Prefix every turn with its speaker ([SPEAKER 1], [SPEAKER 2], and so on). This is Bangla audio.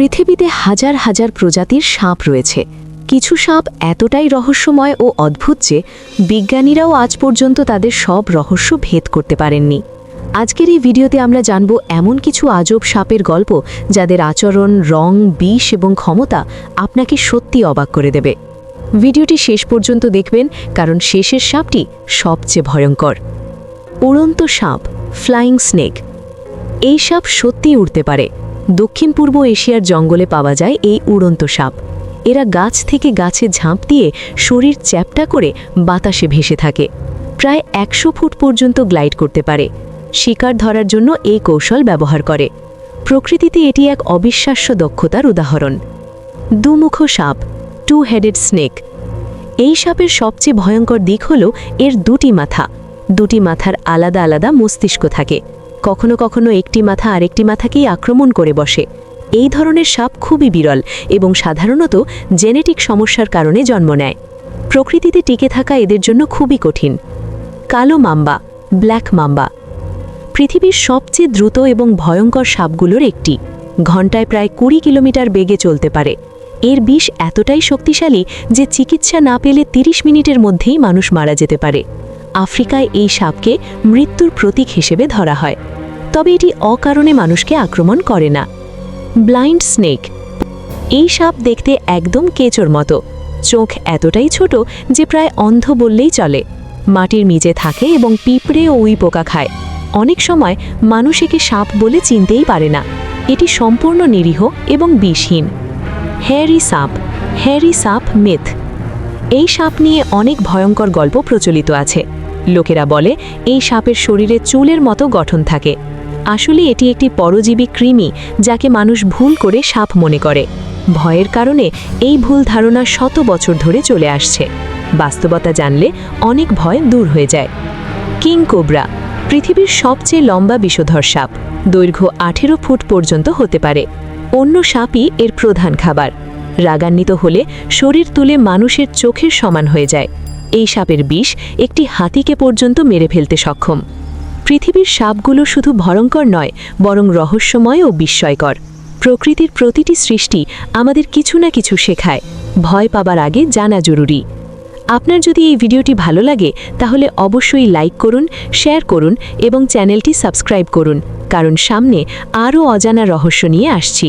[SPEAKER 1] পৃথিবীতে হাজার হাজার প্রজাতির সাপ রয়েছে। কিছু সাপ এতটাই রহস্যময় ও অদ্ভুত যে বিজ্ঞানীরাও আজ পর্যন্ত তাদের সব রহস্য ভেদ করতে পারেননি। আজকের এই ভিডিওতে আমরা জানব এমন কিছু আজব সাপের গল্প যাদের আচরণ, রং, বিষ এবং ক্ষমতা আপনাকে সত্যি অবাক করে দেবে। ভিডিওটি শেষ পর্যন্ত দেখবেন, কারণ শেষের সাপটি সবচেয়ে ভয়ঙ্কর। উড়ন্ত সাপ, ফ্লাইং স্নেক। এই সাপ সত্যিই উড়তে পারে। দক্ষিণ পূর্ব এশিয়ার জঙ্গলে পাওয়া যায় এই উড়ন্ত সাপ। এরা গাছ থেকে গাছে ঝাঁপ দিয়ে শরীর চ্যাপটা করে বাতাসে ভেসে থাকে। প্রায় একশো ফুট পর্যন্ত গ্লাইড করতে পারে। শিকার ধরার জন্য এই কৌশল ব্যবহার করে। প্রকৃতিতে এটি এক অবিশ্বাস্য দক্ষতার উদাহরণ। দুমুখ সাপ টু হেডেড স্নেক এই সাপের সবচেয়ে ভয়ঙ্কর দিক হল এর দুটি মাথা। দুটি মাথার আলাদা আলাদা মস্তিষ্ক থাকে। কখনো কখনো একটি মাথা আরেকটি মাথাকেই আক্রমণ করে বসে। এই ধরনের সাপ খুবই বিরল এবং সাধারণত জেনেটিক সমস্যার কারণে জন্ম নেয়। প্রকৃতিতে টিকে থাকা এদের জন্য খুবই কঠিন। কালো মাম্বা, ব্ল্যাক মাম্বা। পৃথিবীর সবচেয়ে দ্রুত এবং ভয়ঙ্কর সাপগুলোর একটি। ঘন্টায় প্রায় কুড়ি কিলোমিটার বেগে চলতে পারে। এর বিষ এতটাই শক্তিশালী যে চিকিৎসা না পেলে ৩০ মিনিটের মধ্যেই মানুষ মারা যেতে পারে। আফ্রিকায় এই সাপকে মৃত্যুর প্রতীক হিসেবে ধরা হয়। তবে এটি অকারণে মানুষকে আক্রমণ করে না। Blind snake. এই সাপ দেখতে একদম কেচোর মতো। চোখ এতটাই ছোট যে প্রায় অন্ধ বললেই চলে। মাটির নিচে থাকে এবং পিঁপড়ে ও উই পোকা খায়। অনেক সময় মানুষ একে সাপ বলে চিনতেই পারে না। এটি সম্পূর্ণ নিরীহ এবং বিষহীন। হ্যারি সাপ। হ্যারি সাপ মিথ। এই সাপ নিয়ে অনেক ভয়ঙ্কর গল্প প্রচলিত আছে। লোকেরা বলে, এই সাপের শরীরে চুলের মতো গঠন থাকে। আসলে এটি একটি পরজীবী কৃমি যাকে মানুষ ভুল করে সাপ মনে করে। ভয়ের কারণে এই ভুল ধারণা শত বছর ধরে চলে আসছে। বাস্তবতা জানলে অনেক ভয় দূর হয়ে যায়। কিং কোবরা, পৃথিবীর সবচেয়ে লম্বা বিষধর সাপ, দৈর্ঘ্য আঠেরো ফুট পর্যন্ত হতে পারে। অন্য সাপই এর প্রধান খাবার। রাগান্বিত হলে শরীর তুলে মানুষের চোখের সমান হয়ে যায়। এই সাপের বিষ একটি হাতিকে পর্যন্ত মেরে ফেলতে সক্ষম। পৃথিবীর সাপগুলো শুধু ভয়ঙ্কর নয়, বরং রহস্যময় ও বিস্ময়কর। প্রকৃতির প্রতিটি সৃষ্টি আমাদের কিছু না কিছু শেখায়। ভয় পাবার আগে জানা জরুরি। আপনার যদি এই ভিডিওটি ভালো লাগে, তাহলে অবশ্যই লাইক করুন, শেয়ার করুন এবং চ্যানেলটি সাবস্ক্রাইব করুন, কারণ সামনে আরও অজানা রহস্য নিয়ে আসছি।